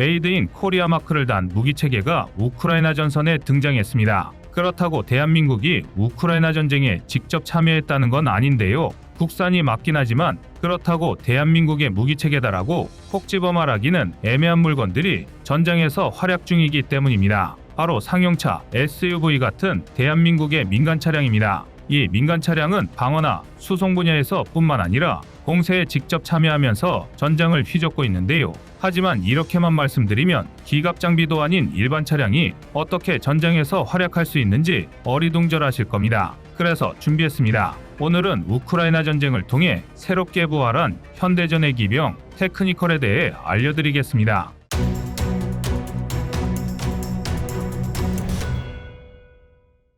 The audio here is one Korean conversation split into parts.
메이드 인 코리아 마크를 단 무기 체계가 우크라이나 전선에 등장했습니다. 그렇다고 대한민국이 우크라이나 전쟁에 직접 참여했다는 건 아닌데요. 국산이 맞긴 하지만 그렇다고 대한민국의 무기 체계다라고 콕 집어 말하기는 애매한 물건들이 전장에서 활약 중이기 때문입니다. 바로 상용차, SUV 같은 대한민국의 민간 차량입니다. 이 민간 차량은 방어나 수송 분야에서 뿐만 아니라 공세에 직접 참여하면서 전장을 휘젓고 있는데요. 하지만 이렇게만 말씀드리면 기갑 장비도 아닌 일반 차량이 어떻게 전장에서 활약할 수 있는지 어리둥절하실 겁니다. 그래서 준비했습니다. 오늘은 우크라이나 전쟁을 통해 새롭게 부활한 현대전의 기병 테크니컬에 대해 알려드리겠습니다.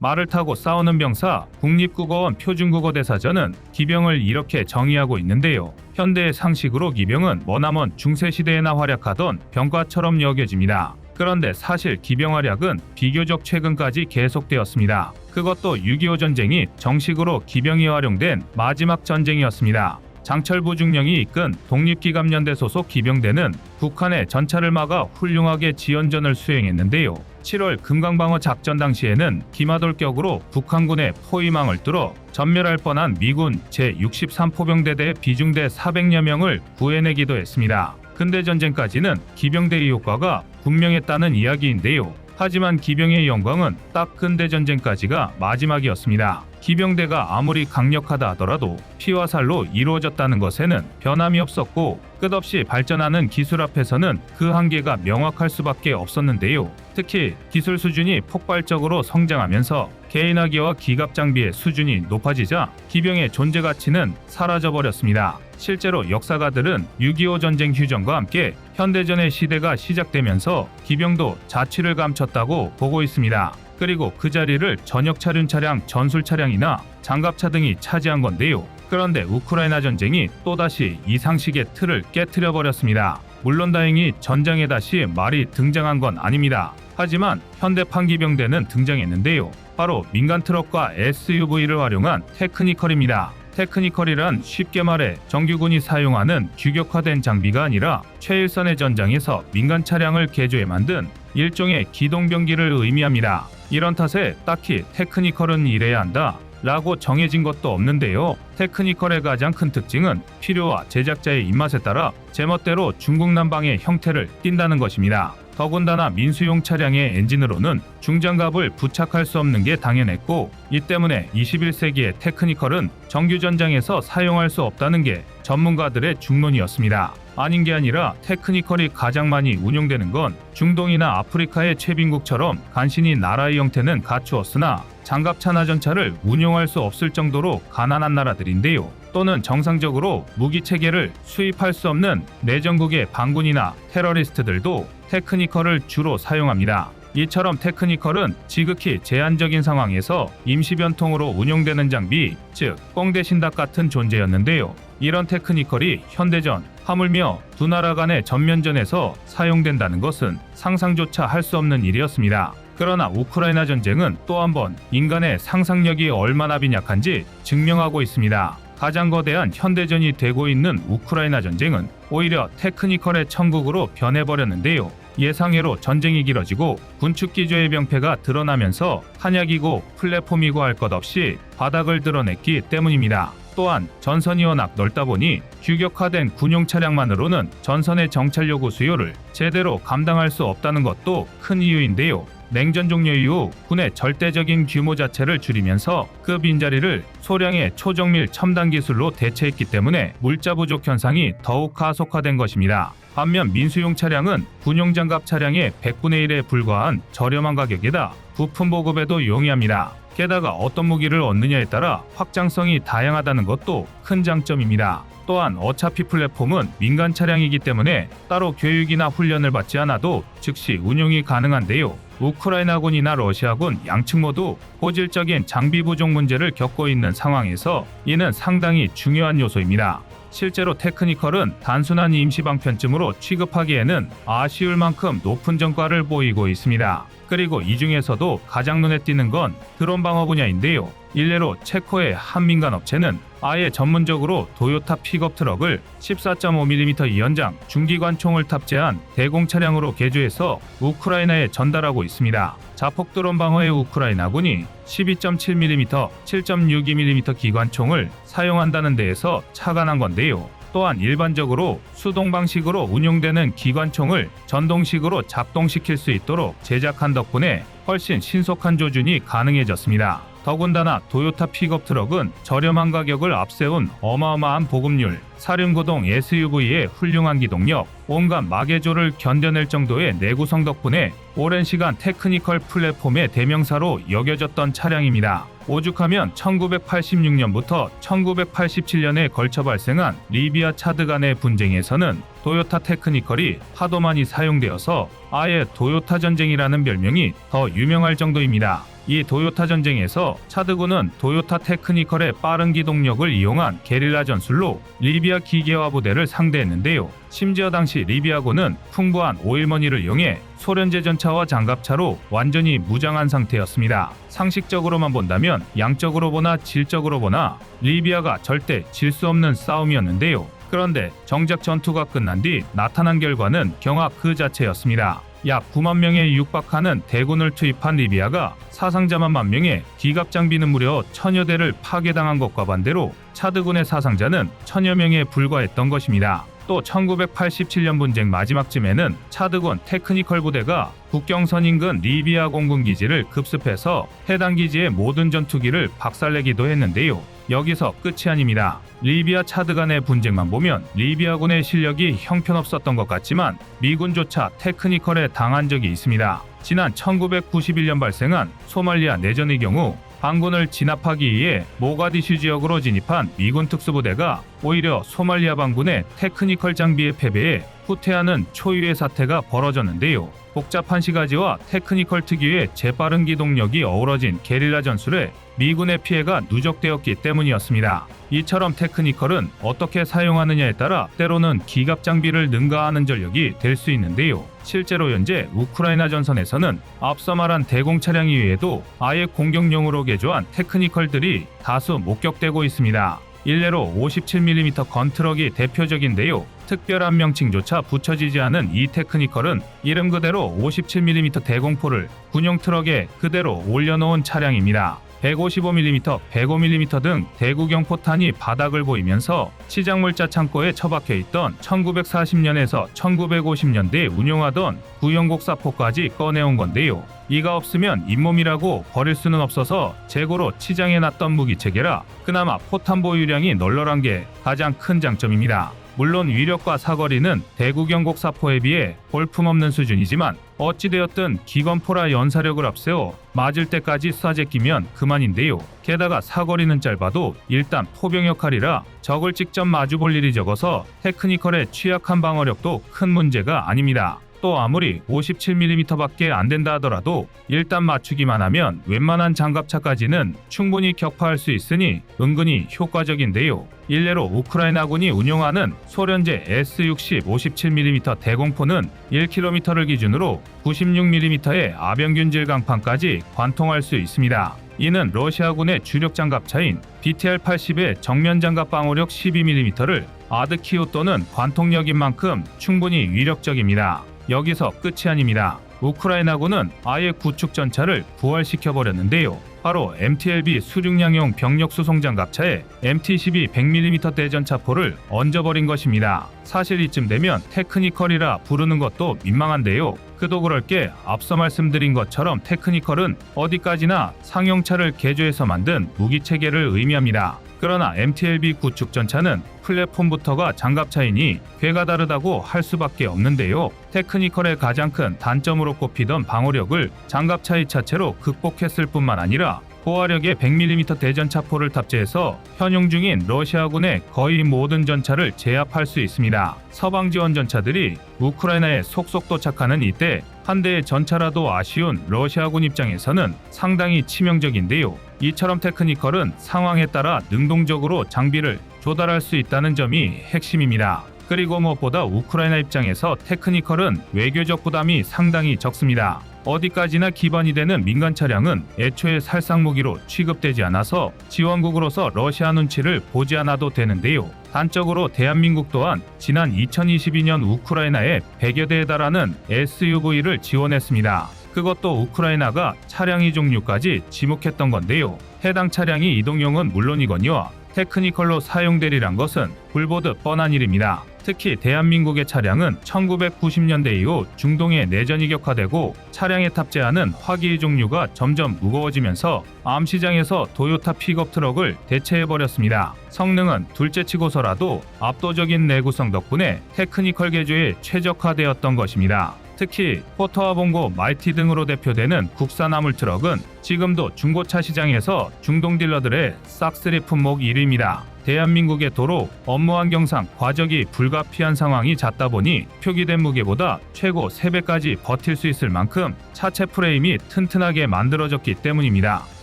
말을 타고 싸우는 병사 국립국어원 표준국어대사전은 기병을 이렇게 정의하고 있는데요. 현대의 상식으로 기병은 머나먼 중세시대에나 활약하던 병과처럼 여겨집니다. 그런데 사실 기병 활약은 비교적 최근까지 계속되었습니다. 그것도 6.25 전쟁이 정식으로 기병이 활용된 마지막 전쟁이었습니다. 장철부 중령이 이끈 독립기갑연대 소속 기병대는 북한의 전차를 막아 훌륭하게 지연전을 수행했는데요. 7월 금강방어 작전 당시에는 기마돌격으로 북한군의 포위망을 뚫어 전멸할 뻔한 미군 제63포병대대 비중대 400여 명을 구해내기도 했습니다. 근대 전쟁까지는 기병대의 효과가 분명했다는 이야기인데요. 하지만 기병의 영광은 딱 근대 전쟁까지가 마지막이었습니다. 기병대가 아무리 강력하다 하더라도 피와 살로 이루어졌다는 것에는 변함이 없었고 끝없이 발전하는 기술 앞에서는 그 한계가 명확할 수밖에 없었는데요. 특히 기술 수준이 폭발적으로 성장하면서 개인화기와 기갑 장비의 수준이 높아지자 기병의 존재 가치는 사라져 버렸습니다. 실제로 역사가들은 6.25 전쟁 휴전과 함께 현대전의 시대가 시작되면서 기병도 자취를 감췄다고 보고 있습니다. 그리고 그 자리를 전역 차륜 차량, 전술 차량이나 장갑차 등이 차지한 건데요. 그런데 우크라이나 전쟁이 또다시 이 상식의 틀을 깨뜨려 버렸습니다. 물론 다행히 전장에 다시 말이 등장한 건 아닙니다. 하지만 현대 판 기병대는 등장했는데요. 바로 민간 트럭과 SUV를 활용한 테크니컬입니다. 테크니컬이란 쉽게 말해 정규군이 사용하는 규격화된 장비가 아니라 최일선의 전장에서 민간 차량을 개조해 만든 일종의 기동병기를 의미합니다. 이런 탓에 딱히 테크니컬은 이래야 한다. 라고 정해진 것도 없는데요. 테크니컬의 가장 큰 특징은 필요와 제작자의 입맛에 따라 제멋대로 중국 난방의 형태를 띈다는 것입니다. 더군다나 민수용 차량의 엔진으로는 중장갑을 부착할 수 없는 게 당연했고 이 때문에 21세기의 테크니컬은 정규 전장에서 사용할 수 없다는 게 전문가들의 중론이었습니다. 아닌 게 아니라 테크니컬이 가장 많이 운용되는 건 중동이나 아프리카의 최빈국처럼 간신히 나라의 형태는 갖추었으나 장갑차 나 전차를 운용할 수 없을 정도로 가난한 나라들인데요. 또는 정상적으로 무기 체계를 수입할 수 없는 내전국의 반군이나 테러리스트들도 테크니컬을 주로 사용합니다. 이처럼 테크니컬은 지극히 제한적인 상황에서 임시변통으로 운용되는 장비, 즉 꽁대 신닭 같은 존재였는데요. 이런 테크니컬이 현대전, 하물며 두 나라 간의 전면전에서 사용된다는 것은 상상조차 할 수 없는 일이었습니다. 그러나 우크라이나 전쟁은 또 한 번 인간의 상상력이 얼마나 빈약한지 증명하고 있습니다. 가장 거대한 현대전이 되고 있는 우크라이나 전쟁은 오히려 테크니컬의 천국으로 변해버렸는데요. 예상외로 전쟁이 길어지고 군축 기조의 병폐가 드러나면서 한약이고 플랫폼이고 할 것 없이 바닥을 드러냈기 때문입니다. 또한 전선이 워낙 넓다 보니 규격화된 군용 차량만으로는 전선의 정찰 요구 수요를 제대로 감당할 수 없다는 것도 큰 이유인데요. 냉전 종료 이후 군의 절대적인 규모 자체를 줄이면서 그 빈자리를 소량의 초정밀 첨단 기술로 대체했기 때문에 물자 부족 현상이 더욱 가속화된 것입니다. 반면 민수용 차량은 군용 장갑 차량의 100분의 1에 불과한 저렴한 가격이다 부품 보급에도 용이합니다. 게다가 어떤 무기를 얻느냐에 따라 확장성이 다양하다는 것도 큰 장점입니다. 또한 어차피 플랫폼은 민간 차량이기 때문에 따로 교육이나 훈련을 받지 않아도 즉시 운용이 가능한데요. 우크라이나군이나 러시아군 양측 모두 고질적인 장비 부족 문제를 겪고 있는 상황에서 이는 상당히 중요한 요소입니다. 실제로 테크니컬은 단순한 임시방편쯤으로 취급하기에는 아쉬울 만큼 높은 전과를 보이고 있습니다. 그리고 이 중에서도 가장 눈에 띄는 건 드론 방어 분야인데요. 일례로 체코의 한 민간 업체는 아예 전문적으로 도요타 픽업 트럭을 14.5mm 연장 중기관총을 탑재한 대공 차량으로 개조해서 우크라이나에 전달하고 있습니다. 자폭 드론 방어의 우크라이나군이 12.7mm, 7.62mm 기관총을 사용한다는 데에서 착안한 건데요. 또한 일반적으로 수동 방식으로 운용되는 기관총을 전동식으로 작동시킬 수 있도록 제작한 덕분에 훨씬 신속한 조준이 가능해졌습니다. 더군다나 도요타 픽업 트럭은 저렴한 가격을 앞세운 어마어마한 보급률, 사륜구동 SUV의 훌륭한 기동력, 온갖 마개조를 견뎌낼 정도의 내구성 덕분에 오랜 시간 테크니컬 플랫폼의 대명사로 여겨졌던 차량입니다. 오죽하면 1986년부터 1987년에 걸쳐 발생한 리비아 차드 간의 분쟁에서는 도요타 테크니컬이 하도 많이 사용되어서 아예 도요타 전쟁이라는 별명이 더 유명할 정도입니다. 이 도요타 전쟁에서 차드군은 도요타 테크니컬의 빠른 기동력을 이용한 게릴라 전술로 리비아 기계화 부대를 상대했는데요. 심지어 당시 리비아군은 풍부한 오일머니를 이용해 소련제 전차와 장갑차로 완전히 무장한 상태였습니다. 상식적으로만 본다면 양적으로 보나 질적으로 보나 리비아가 절대 질 수 없는 싸움이었는데요. 그런데 정작 전투가 끝난 뒤 나타난 결과는 경악 그 자체였습니다. 약 9만 명에 육박하는 대군을 투입한 리비아가 사상자만 만 명에 기갑 장비는 무려 천여 대를 파괴당한 것과 반대로 차드군의 사상자는 천여 명에 불과했던 것입니다. 또 1987년 분쟁 마지막쯤에는 차드군 테크니컬 부대가 국경선 인근 리비아 공군 기지를 급습해서 해당 기지의 모든 전투기를 박살내기도 했는데요. 여기서 끝이 아닙니다. 리비아 차드 간의 분쟁만 보면 리비아군의 실력이 형편없었던 것 같지만 미군조차 테크니컬에 당한 적이 있습니다. 지난 1991년 발생한 소말리아 내전의 경우 반군을 진압하기 위해 모가디슈 지역으로 진입한 미군 특수부대가 오히려 소말리아 반군의 테크니컬 장비의 패배에 후퇴하는 초유의 사태가 벌어졌는데요. 복잡한 시가지와 테크니컬 특유의 재빠른 기동력이 어우러진 게릴라 전술에 미군의 피해가 누적되었기 때문이었습니다. 이처럼 테크니컬은 어떻게 사용하느냐에 따라 때로는 기갑 장비를 능가하는 전력이 될 수 있는데요. 실제로 현재 우크라이나 전선에서는 앞서 말한 대공 차량 이외에도 아예 공격용으로 개조한 테크니컬들이 다수 목격되고 있습니다. 일례로 57mm 건트럭이 대표적인데요. 특별한 명칭조차 붙여지지 않은 이 테크니컬은 이름 그대로 57mm 대공포를 군용 트럭에 그대로 올려놓은 차량입니다. 155mm, 105mm 등 대구경 포탄이 바닥을 보이면서 치장물자 창고에 처박혀 있던 1940년에서 1950년대에 운용하던 구형곡 사포까지 꺼내온 건데요. 이가 없으면 잇몸이라고 버릴 수는 없어서 재고로 치장해 놨던 무기체계라 그나마 포탄 보유량이 널널한 게 가장 큰 장점입니다. 물론 위력과 사거리는 대구 경곡 사포에 비해 볼품없는 수준이지만 어찌되었든 기관포라 연사력을 앞세워 맞을 때까지 쏴제 끼면 그만인데요. 게다가 사거리는 짧아도 일단 포병 역할이라 적을 직접 마주 볼 일이 적어서 테크니컬의 취약한 방어력도 큰 문제가 아닙니다. 또 아무리 57mm밖에 안 된다 하더라도 일단 맞추기만 하면 웬만한 장갑차까지는 충분히 격파할 수 있으니 은근히 효과적인데요. 일례로 우크라이나군이 운용하는 소련제 S-60 57mm 대공포는 1km를 기준으로 96mm의 아병균질 강판까지 관통할 수 있습니다. 이는 러시아군의 주력 장갑차인 BTR-80의 정면 장갑 방어력 12mm를 아드키오 또는 관통력인 만큼 충분히 위력적입니다. 여기서 끝이 아닙니다. 우크라이나군은 아예 구축 전차를 부활시켜 버렸는데요. 바로 MTLB 수륙량용 병력 수송 장갑차에 MT-12 100mm 대전차포를 얹어버린 것입니다. 사실 이쯤 되면 테크니컬이라 부르는 것도 민망한데요. 그도 그럴 게 앞서 말씀드린 것처럼 테크니컬은 어디까지나 상용차를 개조해서 만든 무기 체계를 의미합니다. 그러나 MTLB 구축 전차는 플랫폼부터가 장갑차이니 괴가 다르다고 할 수밖에 없는데요. 테크니컬의 가장 큰 단점으로 꼽히던 방어력을 장갑차의 차체로 극복했을 뿐만 아니라 고화력의 100mm 대전 차포를 탑재해서 현용 중인 러시아군의 거의 모든 전차를 제압할 수 있습니다. 서방 지원 전차들이 우크라이나에 속속 도착하는 이때 한 대의 전차라도 아쉬운 러시아군 입장에서는 상당히 치명적인데요. 이처럼 테크니컬은 상황에 따라 능동적으로 장비를 조달할 수 있다는 점이 핵심입니다. 그리고 무엇보다 우크라이나 입장에서 테크니컬은 외교적 부담이 상당히 적습니다. 어디까지나 기반이 되는 민간 차량은 애초에 살상 무기로 취급되지 않아서 지원국으로서 러시아 눈치를 보지 않아도 되는데요. 단적으로 대한민국 또한 지난 2022년 우크라이나에 100여 대에 달하는 SUV를 지원했습니다. 그것도 우크라이나가 차량 이 종류까지 지목했던 건데요. 해당 차량이 이동용은 물론이거니와 테크니컬로 사용되리란 것은 불보듯 뻔한 일입니다. 특히 대한민국의 차량은 1990년대 이후 중동의 내전이 격화되고 차량에 탑재하는 화기 종류가 점점 무거워지면서 암 시장에서 도요타 픽업 트럭을 대체해버렸습니다. 성능은 둘째치고서라도 압도적인 내구성 덕분에 테크니컬 개조에 최적화되었던 것입니다. 특히 포터와 봉고, 말티 등으로 대표되는 국산 화물 트럭은 지금도 중고차 시장에서 중동 딜러들의 싹쓸이 품목 1위입니다. 대한민국의 도로 업무 환경상 과적이 불가피한 상황이 잦다 보니 표기된 무게보다 최고 3배까지 버틸 수 있을 만큼 차체 프레임이 튼튼하게 만들어졌기 때문입니다.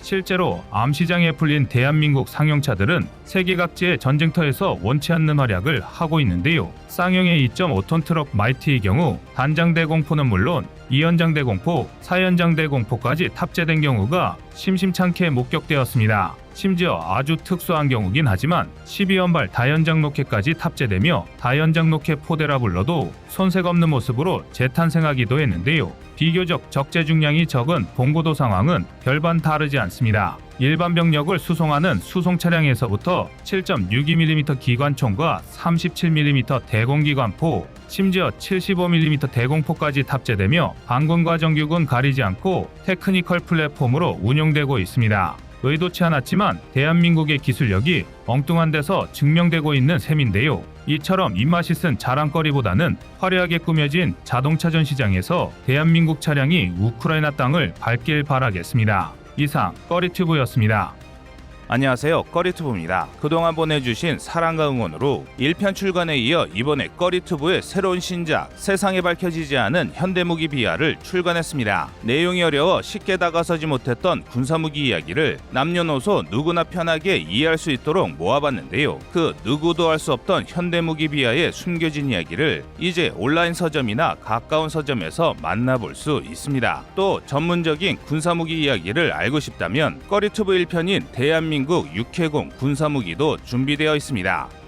실제로 암 시장에 풀린 대한민국 상용차들은 세계 각지의 전쟁터에서 원치 않는 활약을 하고 있는데요. 쌍용의 2.5톤 트럭 마이티의 경우 단장 대공포는 물론 2연장 대공포, 4연장 대공포까지 탑재된 경우가 심심찮게 목격되었습니다. 심지어 아주 특수한 경우긴 하지만 12연발 다연장 로켓까지 탑재되며 다연장 로켓 포대라 불러도 손색 없는 모습으로 재탄생하기도 했는데요. 비교적 적재 중량이 적은 봉고도 상황은 별반 다르지 않습니다. 일반 병력을 수송하는 수송 차량에서부터 7.62mm 기관총과 37mm 대공기관포, 심지어 75mm 대공포까지 탑재되며 방군과 정규군 가리지 않고 테크니컬 플랫폼으로 운용되고 있습니다. 의도치 않았지만 대한민국의 기술력이 엉뚱한 데서 증명되고 있는 셈인데요. 이처럼 입맛이 쓴 자랑거리보다는 화려하게 꾸며진 자동차 전 시장에서 대한민국 차량이 우크라이나 땅을 밟길 바라겠습니다. 이상 꺼리튜브였습니다. 안녕하세요. 꺼리투브입니다. 그동안 보내주신 사랑과 응원으로 1편 출간에 이어 이번에 꺼리투브의 새로운 신작 세상에 밝혀지지 않은 현대무기 비하를 출간했습니다. 내용이 어려워 쉽게 다가서지 못했던 군사무기 이야기를 남녀노소 누구나 편하게 이해할 수 있도록 모아봤는데요. 그 누구도 알 수 없던 현대무기 비하의 숨겨진 이야기를 이제 온라인 서점이나 가까운 서점에서 만나볼 수 있습니다. 또 전문적인 군사무기 이야기를 알고 싶다면 꺼리투브 1편인 대한민국 육해공 군사무기도 준비되어 있습니다.